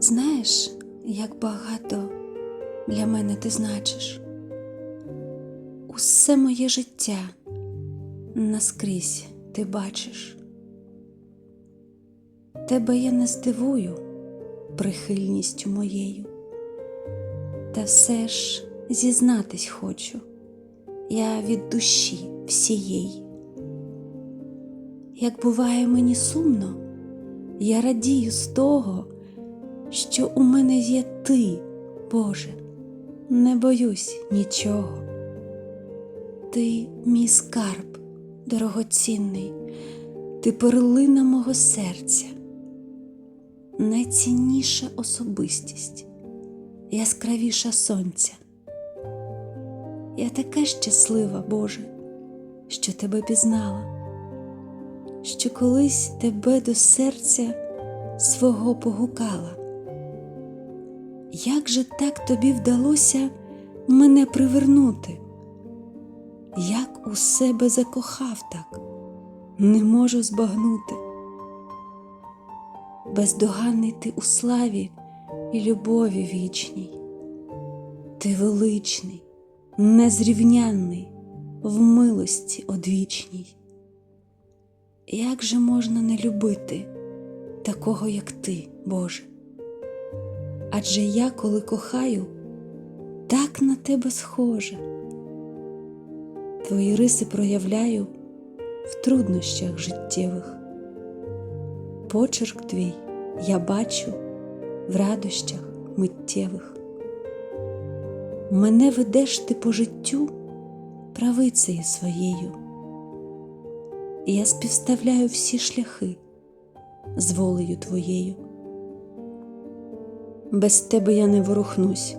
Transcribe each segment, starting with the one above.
Знаєш, як багато для мене ти значиш? Усе моє життя наскрізь ти бачиш. Тебе я не здивую прихильністю моєю, та все ж зізнатись хочу я від душі всієї. Як буває мені сумно, я радію з того, що у мене є ти, Боже, не боюсь нічого. Ти мій скарб дорогоцінний, ти перлина мого серця, найцінніша особистість, яскравіша сонця. Я така щаслива, Боже, що тебе пізнала, що колись тебе до серця свого погукала. Як же так тобі вдалося мене привернути? Як у себе закохав так, не можу збагнути. Бездоганний ти у славі і любові вічній, ти величний, незрівнянний в милості одвічній. Як же можна не любити такого, як ти, Боже? Адже я, коли кохаю, так на тебе схожа. Твої риси проявляю в труднощах життєвих. Почерк твій я бачу в радощах миттєвих. Мене ведеш ти по життю правицею своєю, і я співставляю всі шляхи з волею твоєю. Без тебе я не ворухнусь,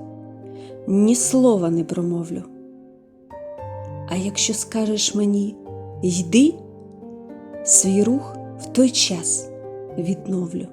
ні слова не промовлю. А якщо скажеш мені йди, свій рух в той час відновлю.